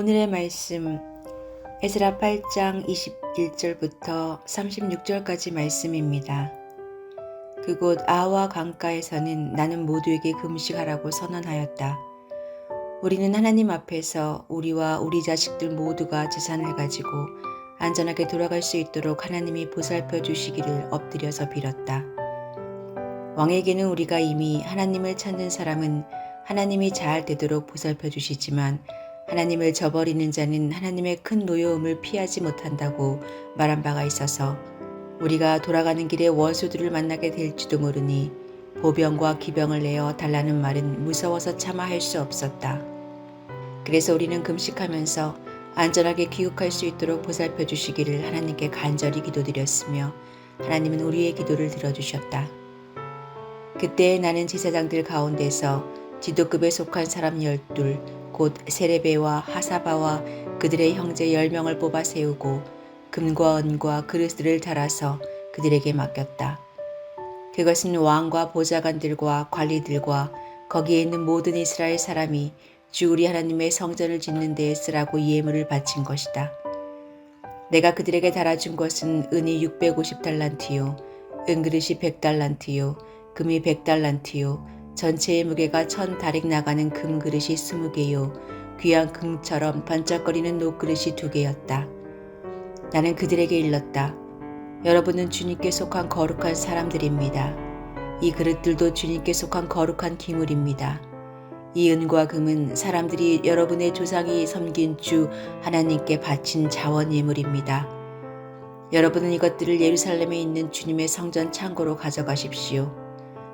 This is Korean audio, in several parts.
오늘의 말씀 에스라 8장 21절부터 36절까지 말씀입니다. 그곳 아와 강가에서는 나는 모두에게 금식하라고 선언하였다. 우리는 하나님 앞에서 우리와 우리 자식들 모두가 재산을 가지고 안전하게 돌아갈 수 있도록 하나님이 보살펴 주시기를 엎드려서 빌었다. 왕에게는 우리가 이미 하나님을 찾는 사람은 하나님이 잘 되도록 보살펴 주시지만 하나님을 저버리는 자는 하나님의 큰 노여움을 피하지 못한다고 말한 바가 있어서 우리가 돌아가는 길에 원수들을 만나게 될지도 모르니 보병과 기병을 내어 달라는 말은 무서워서 참아 할 수 없었다. 그래서 우리는 금식하면서 안전하게 귀국할 수 있도록 보살펴 주시기를 하나님께 간절히 기도드렸으며 하나님은 우리의 기도를 들어주셨다. 그때 나는 제사장들 가운데서 지도급에 속한 사람 열둘 곧 세레베와 하사바와 그들의 형제 열 명을 뽑아 세우고 금과 은과 그릇들을 달아서 그들에게 맡겼다. 그것은 왕과 보좌관들과 관리들과 거기에 있는 모든 이스라엘 사람이 주 우리 하나님의 성전을 짓는 데에 쓰라고 예물을 바친 것이다. 내가 그들에게 달아준 것은 은이 650달란트요, 은그릇이 100달란트요, 금이 100달란트요, 전체의 무게가 천 다릭 나가는 금 그릇이 20개요, 귀한 금처럼 반짝거리는 녹그릇이 두 개였다. 나는 그들에게 일렀다. 여러분은 주님께 속한 거룩한 사람들입니다. 이 그릇들도 주님께 속한 거룩한 기물입니다. 이 은과 금은 사람들이 여러분의 조상이 섬긴 주 하나님께 바친 자원 예물입니다. 여러분은 이것들을 예루살렘에 있는 주님의 성전 창고로 가져가십시오.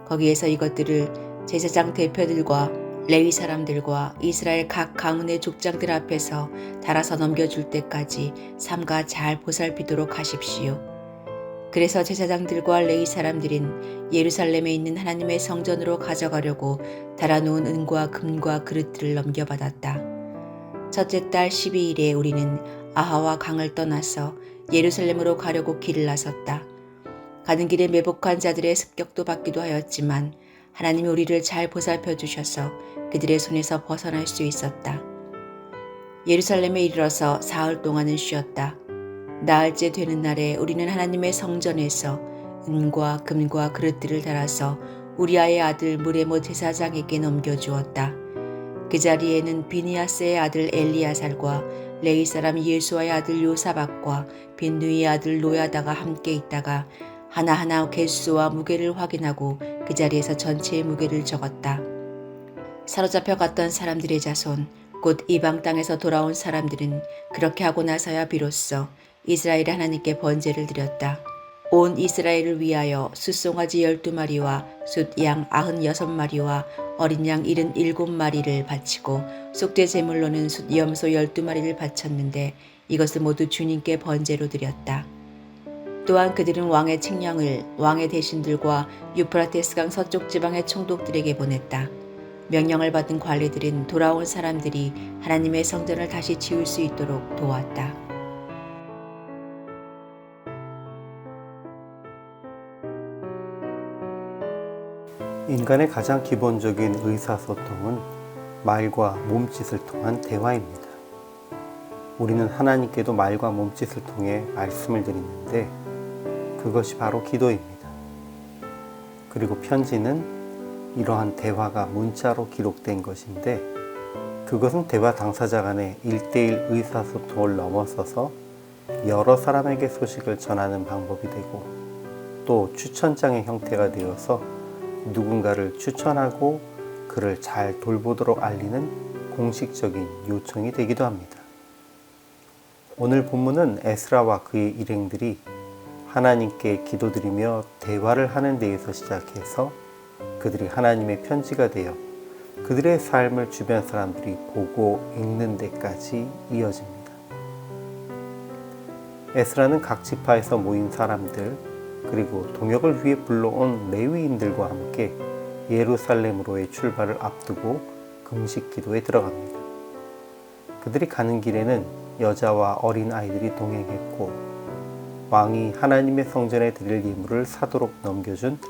거기에서 이것들을 제사장 대표들과 레위 사람들과 이스라엘 각 가문의 족장들 앞에서 달아서 넘겨줄 때까지 삼가 잘 보살피도록 하십시오. 그래서 제사장들과 레위 사람들은 예루살렘에 있는 하나님의 성전으로 가져가려고 달아놓은 은과 금과 그릇들을 넘겨받았다. 첫째 달 12일에 우리는 아하와 강을 떠나서 예루살렘으로 가려고 길을 나섰다. 가는 길에 매복한 자들의 습격도 받기도 하였지만 하나님이 우리를 잘 보살펴 주셔서 그들의 손에서 벗어날 수 있었다. 예루살렘에 이르러서 사흘 동안은 쉬었다. 나흘째 되는 날에 우리는 하나님의 성전에서 은과 금과 그릇들을 달아서 우리아의 아들 무레모 제사장에게 넘겨주었다. 그 자리에는 비니아스의 아들 엘리야살과 레이 사람 예수아의 아들 요사박과 빈누이의 아들 노야다가 함께 있다가 하나하나 개수와 무게를 확인하고 그 자리에서 전체의 무게를 적었다. 사로잡혀 갔던 사람들의 자손, 곧 이방 땅에서 돌아온 사람들은 그렇게 하고 나서야 비로소 이스라엘 하나님께 번제를 드렸다. 온 이스라엘을 위하여 숫송아지 열두 마리와 숫양 아흔 여섯 마리와 어린 양 일흔 일곱 마리를 바치고 속죄 제물로는 숫 염소 열두 마리를 바쳤는데 이것을 모두 주님께 번제로 드렸다. 또한 그들은 왕의 칙령을 왕의 대신들과 유프라테스강 서쪽 지방의 총독들에게 보냈다. 명령을 받은 관리들은 돌아온 사람들이 하나님의 성전을 다시 지을 수 있도록 도왔다. 인간의 가장 기본적인 의사소통은 말과 몸짓을 통한 대화입니다. 우리는 하나님께도 말과 몸짓을 통해 말씀을 드리는데 그것이 바로 기도입니다. 그리고 편지는 이러한 대화가 문자로 기록된 것인데 그것은 대화 당사자 간의 일대일 의사소통을 넘어서서 여러 사람에게 소식을 전하는 방법이 되고 또 추천장의 형태가 되어서 누군가를 추천하고 그를 잘 돌보도록 알리는 공식적인 요청이 되기도 합니다. 오늘 본문은 에스라와 그의 일행들이 하나님께 기도드리며 대화를 하는 데에서 시작해서 그들이 하나님의 편지가 되어 그들의 삶을 주변 사람들이 보고 읽는 데까지 이어집니다. 에스라는 각 지파에서 모인 사람들 그리고 동역을 위해 불러온 레위인들과 함께 예루살렘으로의 출발을 앞두고 금식 기도에 들어갑니다. 그들이 가는 길에는 여자와 어린 아이들이 동행했고 왕이 하나님의 성전에 드릴 예물을 사도록 넘겨준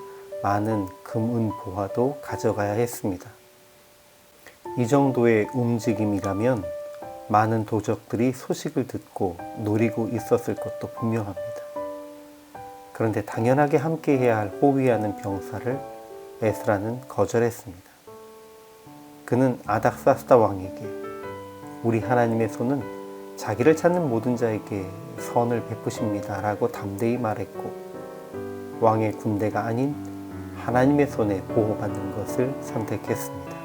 많은 금은 보화도 가져가야 했습니다. 이 정도의 움직임이라면 많은 도적들이 소식을 듣고 노리고 있었을 것도 분명합니다. 그런데 당연하게 함께 해야 할 호위하는 병사를 에스라는 거절했습니다. 그는 아닥사스다 왕에게 우리 하나님의 손은 자기를 찾는 모든 자에게 선을 베푸십니다라고 담대히 말했고 왕의 군대가 아닌 하나님의 손에 보호받는 것을 선택했습니다.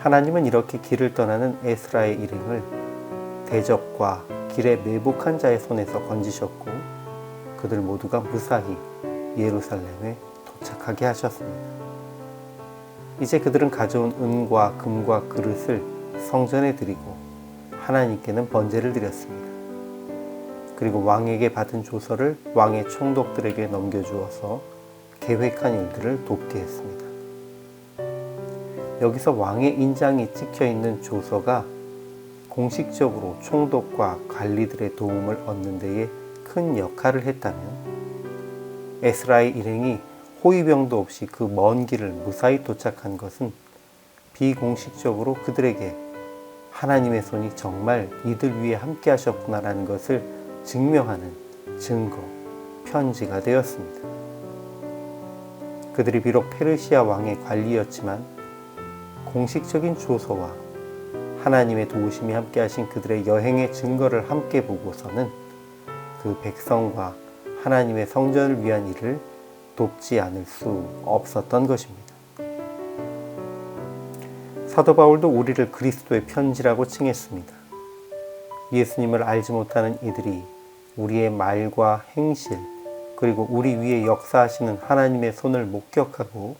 하나님은 이렇게 길을 떠나는 에스라의 일행을 대적과 길에 매복한 자의 손에서 건지셨고 그들 모두가 무사히 예루살렘에 도착하게 하셨습니다. 이제 그들은 가져온 은과 금과 그릇을 성전에 드리고 하나님께는 번제를 드렸습니다. 그리고 왕에게 받은 조서를 왕의 총독들에게 넘겨주어서 계획한 일들을 돕게 했습니다. 여기서 왕의 인장이 찍혀 있는 조서가 공식적으로 총독과 관리들의 도움을 얻는 데에 큰 역할을 했다면 에스라의 일행이 호위병도 없이 그 먼 길을 무사히 도착한 것은 비공식적으로 그들에게 하나님의 손이 정말 이들 위해 함께 하셨구나라는 것을 증명하는 증거, 편지가 되었습니다. 그들이 비록 페르시아 왕의 관리였지만 공식적인 조서와 하나님의 도우심이 함께 하신 그들의 여행의 증거를 함께 보고서는 그 백성과 하나님의 성전을 위한 일을 돕지 않을 수 없었던 것입니다. 사도 바울도 우리를 그리스도의 편지라고 칭했습니다. 예수님을 알지 못하는 이들이 우리의 말과 행실, 그리고 우리 위에 역사하시는 하나님의 손을 목격하고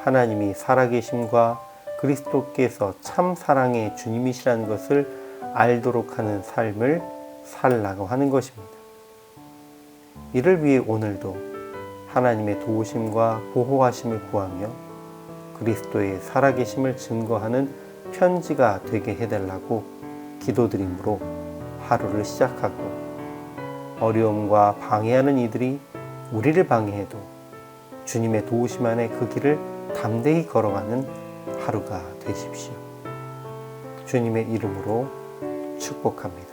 하나님이 살아계심과 그리스도께서 참 사랑의 주님이시라는 것을 알도록 하는 삶을 살라고 하는 것입니다. 이를 위해 오늘도 하나님의 도우심과 보호하심을 구하며 그리스도의 살아계심을 증거하는 편지가 되게 해달라고 기도드림으로 하루를 시작하고 어려움과 방해하는 이들이 우리를 방해해도 주님의 도우심 안에 그 길을 담대히 걸어가는 하루가 되십시오. 주님의 이름으로 축복합니다.